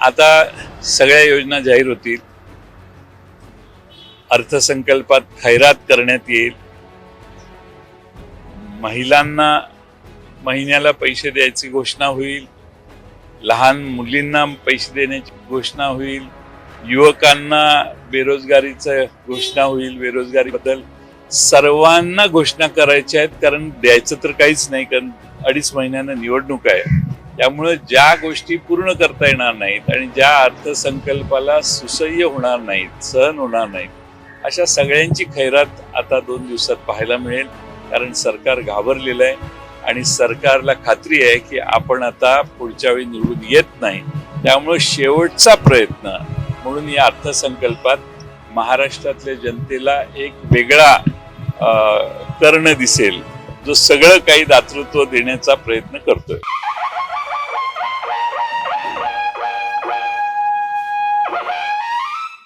आता सगळ्या योजना जाहीर होतील. अर्थसंकल्पात खैरात करण्यात येईल. महिलांना महिन्याला पैसे द्यायची घोषणा होईल. लहान मुलींना पैसे देण्याची घोषणा होईल. युवकांना बेरोजगारीचं घोषणा होईल बेरोजगारीबद्दल सर्वांना घोषणा करायच्या आहेत कारण द्यायचं तर काहीच नाही कारण अडीच महिन्यानं निवडणूक आहे. त्यामुळे ज्या गोष्टी पूर्ण करता येणार नाहीत आणि ज्या अर्थसंकल्पाला सुसह्य होणार नाहीत सहन होणार नाहीत अशा सगळ्यांची खैरात आता दोन दिवसात पाहायला मिळेल. कारण सरकार घाबरलेलं आहे आणि सरकारला खात्री आहे की आपण आता पुढच्या वेळी निवडून येत नाही. त्यामुळं शेवटचा प्रयत्न म्हणून या अर्थसंकल्पात महाराष्ट्रातल्या जनतेला एक वेगळा कर्ण दिसेल जो सगळं काही दातृत्व देण्याचा प्रयत्न करतोय.